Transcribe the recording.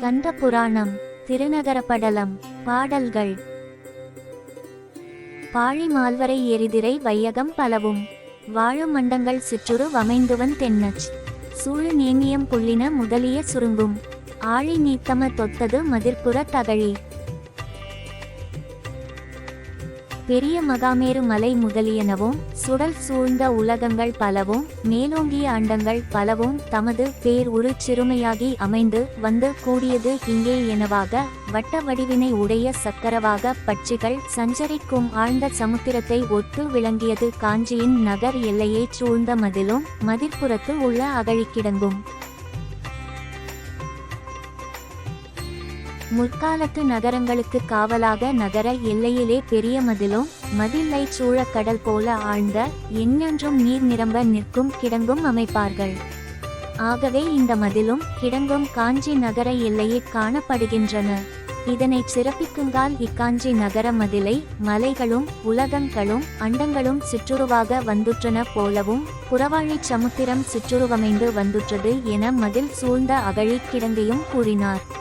கந்த புராணம் திருநகரப்படலம் பாடல்கள். பாழி மால்வரை எரிதிரை வையகம் பலவும். வாழு மண்டங்கள் சிற்றுரு வமைந்துவன் தென்னச். சூழு நேமியம் புள்ளின முதலிய சுருங்கும். ஆழி நீத்தம தொத்தது மதிர்ப்புற தகழி. பெரிய மகாமேரு மலை முதலியனவும் சுடல் சூழ்ந்த உலகங்கள் பலவும் மேலோங்கிய அண்டங்கள் பலவும் தமது பேர் உரு சிறுமையாகி அமைந்து வந்து கூடியது இங்கே எனவாக வட்ட வடிவினை உடைய சக்கரவாக பட்சிகள் சஞ்சரிக்கும் ஆழ்ந்த சமுத்திரத்தை ஒத்து விளங்கியது காஞ்சியின் நகர் எல்லையைச் சூழ்ந்த மதிலும் மதிர்ப்புறத்து உள்ள அகழிக்கிடங்கும். முற்காலத்து நகரங்களுக்கு காவலாக நகர எல்லையிலே பெரிய மதிலும் மதில்லை சூழ கடல் போல ஆழ்ந்த எண்ணென்றும் நீர் நிரம்ப நிற்கும் கிடங்கும் அமைப்பார்கள். ஆகவே இந்த மதிலும் கிடங்கும் காஞ்சி நகர எல்லையில் காணப்படுகின்றன. இதனை சிறப்பிக்குங்கால் இக்காஞ்சி நகர மதிலை மலைகளும் உலகங்களும் அண்டங்களும் சிற்றுருவாக வந்துற்றன போலவும் புறவாழிச் சமுத்திரம் சிற்றுருவமைந்து வந்துற்றது என மதில் சூழ்ந்த அகழிக் கிடங்கையும் கூறினார்.